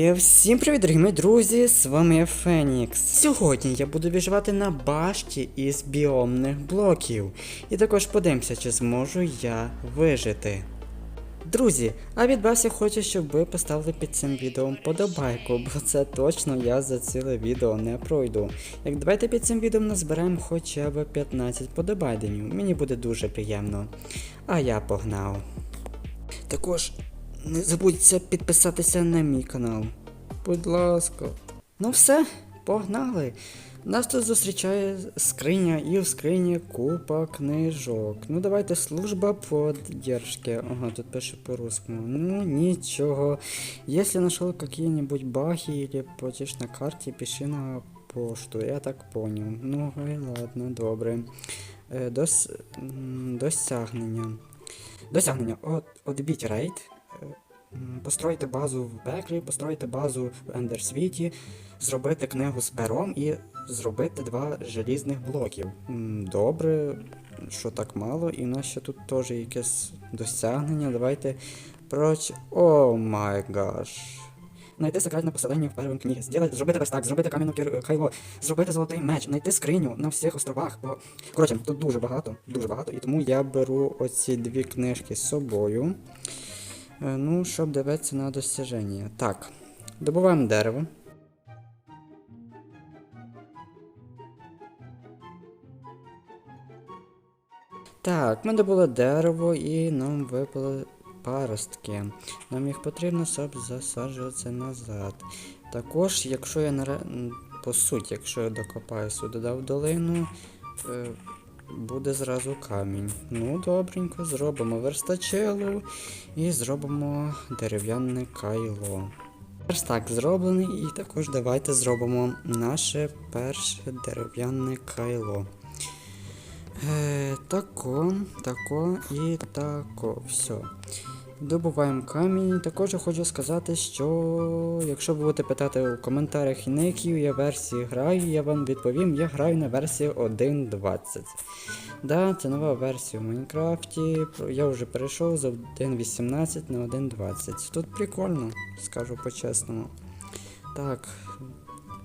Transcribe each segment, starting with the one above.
І Всім привіт, дорогі мої друзі! З вами я Фенікс. Сьогодні я буду виживати на башті із біомних блоків. І також подивимося, чи зможу я вижити. Друзі, а від вас я хочу, щоб ви поставили під цим відео подобайку, бо це точно я за ціле відео не пройду. Як давайте під цим відео назберемо хоча б 15 подобайденів, мені буде дуже приємно. А я погнав. Також не забудьте підписатися на мій канал. Будь ласка. Ну все, погнали. Нас тут зустрічає скриня і в скрині купа книжок. Ну давайте служба поддержки. Ага, тут пише по-русскому. Ну нічого. Если нашел какие-нибудь баги или на карте, пиши на пошту. Я так понял. Ну ой, ладно, добре. Е, дос... Досягнення. Досягнення. От, Отбіть рейд. Е, м, Построїти базу в пеклі, построїти базу в Ендерсвіті, зробити книгу з пером і зробити два желізних блоків. Добре, що так мало, і в нас ще тут теж якесь досягнення. Давайте проч. О май гаш. Найти секретне поселення в первому книгі. Зробити, зробити верстак, зробити кам'яну кір... хайло, зробити золотий меч, знайти скриню на всіх островах. Бо... Коротше, тут дуже багато, дуже багато, і тому я беру оці дві книжки з собою. Е, Ну, щоб дивитися на досяження. Так, добуваємо дерево. Так, ми добули дерево і нам випали паростки. Нам їх потрібно, щоб засаджуватися назад. Також, якщо я м, по суті, якщо я докопаю сюди дав долину, е, буде зразу камінь. Ну, добренько, зробимо верстачелу і зробимо дерев'яне кайло. Верстак зроблений, і також давайте зробимо наше перше дерев'яне кайло. Е, тако, тако і тако. Все. Добуваємо камінь. Також я хочу сказати, що якщо будете питати у коментарях, на якій я версії граю, я вам відповім, я граю на версії 1.20. Да, це нова версія в Майнкрафті. Я вже перейшов з 1.18 на 1.20. Тут прикольно, скажу по-чесному. Так,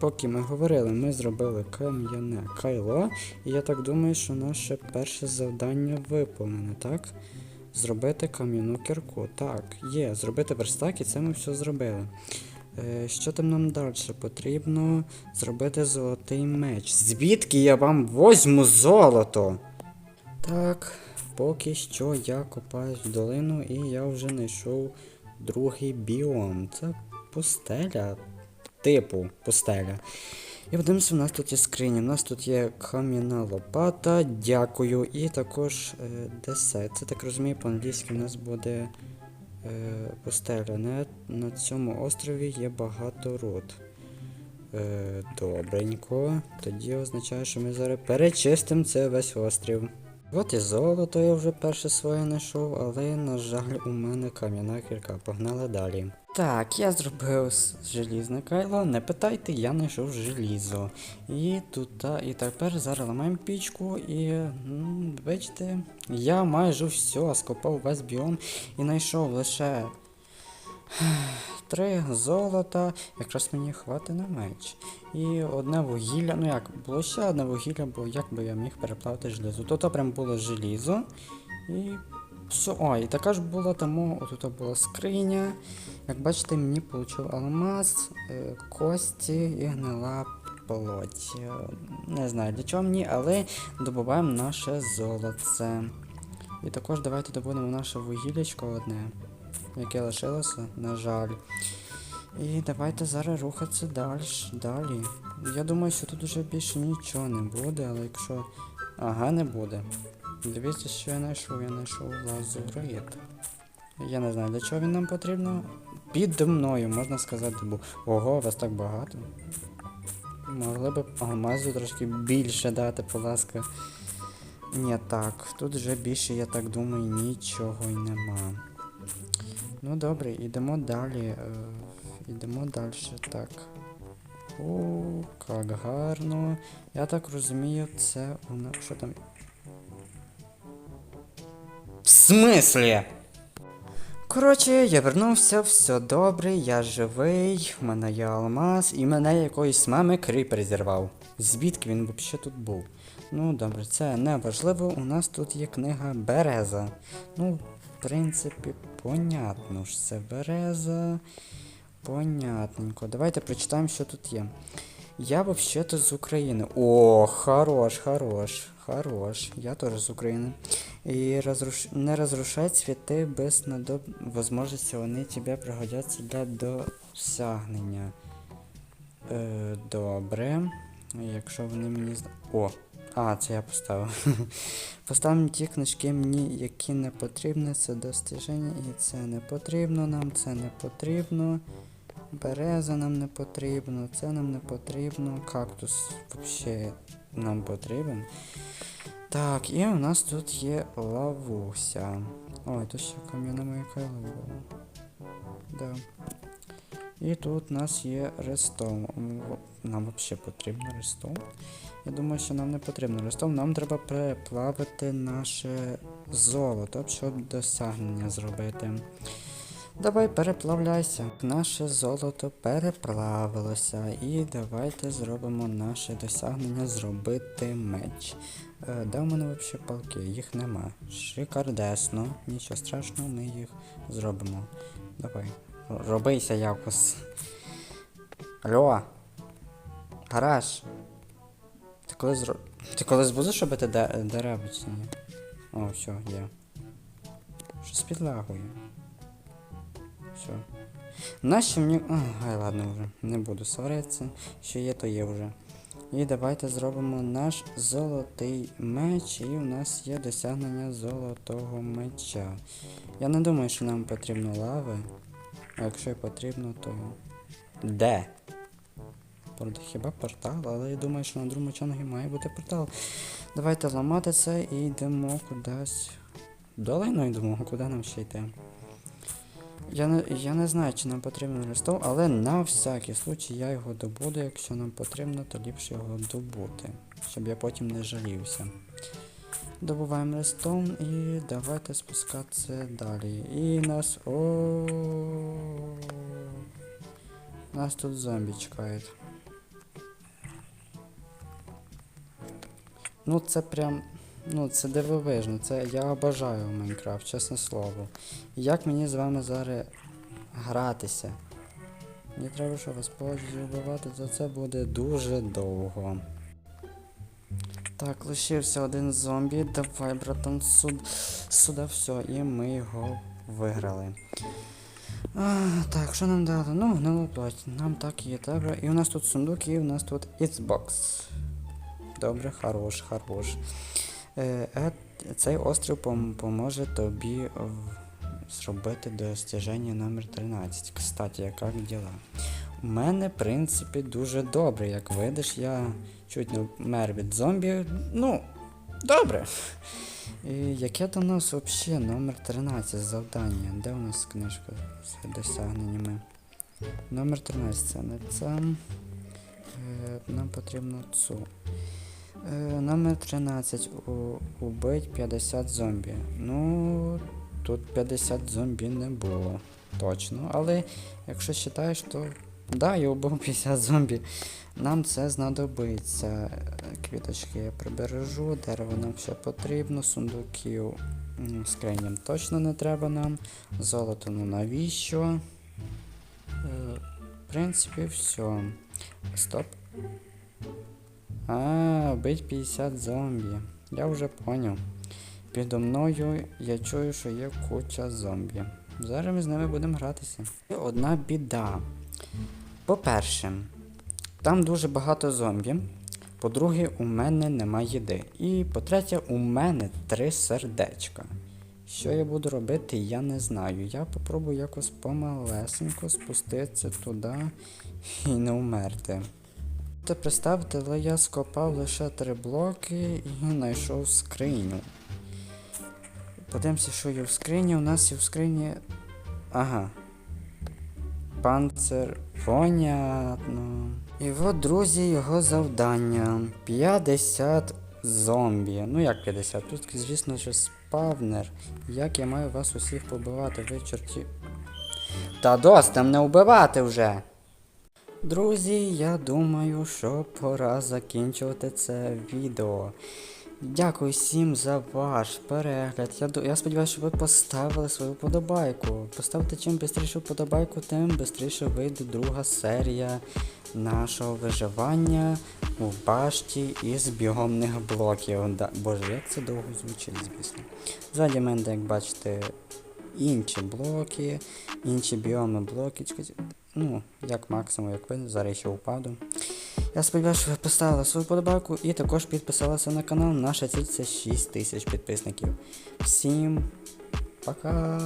поки ми говорили, ми зробили кам'яне кайло. І я так думаю, що наше перше завдання виповнене, так? Зробити кам'яну кірку. Так, є, зробити верстак, і це ми все зробили. Е, що там нам далі потрібно? Зробити золотий меч. Звідки я вам возьму золото? Так, поки що я копаюсь в долину і я вже знайшов другий біом. Це пустеля. Типу пустеля. І подивимося, у нас тут є скриня. У нас тут є кам'яна лопата, дякую. І також е, десерт. Це так розумію, по-англійськи у нас буде е, пустеля. На, на цьому острові є багато руд. Е, добренько. Тоді означає, що ми зараз перечистимо це весь острів. От і золото я вже перше своє знайшов, але, на жаль, у мене кам'яна кірка. Погнали далі. Так, я зробив с- желізне кайло, не питайте, я знайшов желізо. І тут, і тепер зараз ламаємо пічку і. м, бачите, я майже все скопав весь біом і знайшов лише три золота, якраз мені хватить на меч. І одне вугілля, ну як, було ще одне вугілля, бо як би я міг переплавити желізо. Тут прям було желізо. І все. О, і така ж була тому, отут була скриня. Як бачите, мені получив алмаз, е, кості і гнила плоть. Е, Не знаю для чого мені, але добуваємо наше золоце. І також давайте добудемо наше вугіллячко одне, яке лишилося, на жаль. І давайте зараз рухатися далі. далі. Я думаю, що тут уже більше нічого не буде, але якщо. Ага, не буде. Дивіться, що я знайшов. Я знайшов лазурит. Я не знаю, для чого він нам потрібно. Підо мною, можна сказати, бо. Ого, вас так багато. Могли б алмазу трошки більше дати, будь ласка. Ні, так, тут вже більше, я так думаю, нічого й нема. Ну добре, йдемо далі. Е, йдемо далі. Так. О, як гарно. Я так розумію, це у нас. Що там? Смислі? Коротше, я вернувся, все добре, я живий, в мене є алмаз, і мене якоїсь мами кріпер зірвав. Звідки він взагалі тут був? Ну, добре, це не важливо, у нас тут є книга Береза. Ну, в принципі, понятно ж, це береза. Понятненько. Давайте прочитаємо, що тут є. Я вообще-то з України. О, хорош, хорош, хорош. Я тоже з України. И разруш... не разрушай цветы без надоб... возможности, вони тебе пригодяться для досягнення. Е, добре. Якщо вони мені О! А, це я поставив. Поставимо ті книжки мені, які не потрібні, це достіження, і це не потрібно нам, це не потрібно. Береза нам не потрібно, це нам не потрібно. Кактус взагалі нам потрібен. Так, і у нас тут є лавуся. Ой, тут ще кам'яна моя кайла була. Да. І тут у нас є рестом. Нам взагалі потрібно рестом. Я думаю, що нам не потрібно рестом. Нам треба переплавити наше золото, щоб досягнення зробити. Давай переплавляйся. Наше золото переплавилося. І давайте зробимо наше досягнення зробити меч. Е, де в мене взагалі палки? Їх нема. Шикардесно. Нічого страшного, ми їх зробимо. Давай. Робися якось. Алло. Гараж. Ти коли зро... Ти колись будеш робити де- дерева чи ні? О, все, є. Щось підлагує. Все. Нащо мені. Ай, ладно вже. Не буду сваритися. Що є, то є вже. І давайте зробимо наш золотий меч, і у нас є досягнення золотого меча. Я не думаю, що нам потрібно лави. А якщо і потрібно, то. Де? Хіба портал, але я думаю, що на другому чангі має бути портал. Давайте ламати це і йдемо кудись. Долину йдемо, куди нам ще йти. Я не, я не знаю, чи нам потрібен рестов, але на всякий случай я його добуду. Якщо нам потрібно, то ліпше його добути, щоб я потім не жалівся. Добуваємо рестон і давайте спускатися далі. І нас. О. Нас тут зомбі чекають. Ну це прям. Ну, це дивовижно, це я обожаю Майнкрафт, чесне слово. Як мені з вами зараз гратися? Мені треба, що вас вбивати, то це буде дуже довго. Так, лишився один зомбі. Давай, братан, сюди все, і ми його виграли. А, так, що нам дали? Ну, гнилу плоть. Нам так є добре. І у нас тут сундук, і у нас тут Xbox. Добре, хорош, хорош. Е, е, цей острів поможе тобі зробити достіження номер 13. Кстати, яка діла? У мене, в принципі, дуже добре. Як видиш, я чуть не вмер від зомбі. Ну, добре. І яке у нас взагалі номер 13 завдання? Де у нас книжка з досягненнями? Номер 13 це не це. Е, нам потрібно цю. Е, номер 13. Убить 50 зомбі. Ну, тут 50 зомбі не було. Точно. Але якщо вважаєш, то да, я убив 50 зомбі. Нам це знадобиться. Квіточки я прибережу, дерево нам ще потрібно, сундуків м, скриням точно не треба нам. Золото, ну навіщо? Е, в принципі, все. Стоп. А, бить 50 зомбі. Я вже поняв. Підо мною я чую, що є куча зомбі. Зараз ми з ними будемо гратися. Є одна біда. По-перше, там дуже багато зомбі. По-друге, у мене нема їди. І по-третє, у мене три сердечка. Що я буду робити, я не знаю. Я попробую якось помалесенько спуститися туди і не вмерти. Та представте, але я скопав лише три блоки і знайшов скриню. Подивимося, що є в скрині. У нас є в скрині. Ага. Панцер. Понятно. І от, друзі, його завдання. 50 зомбі. Ну як 50? Тут, звісно, щось спавнер. Як я маю вас усіх побивати, ви чорті. Та досить там не вбивати вже. Друзі, я думаю, що пора закінчувати це відео. Дякую всім за ваш перегляд. Я, я сподіваюся, що ви поставили свою подобайку. Поставте чим швидше вподобайку, тим швидше вийде друга серія нашого виживання у башті із біомних блоків. Да, боже, як це довго звучить, звісно. Ззаді мене, як бачите, інші блоки, інші біоми блоки. Ну, як максимум, як ви, зараз ще впаду. Я сподіваюся, що ви поставили свою подобайку і також підписалися на канал. Наша ціль це 6 тисяч підписників. Всім пока!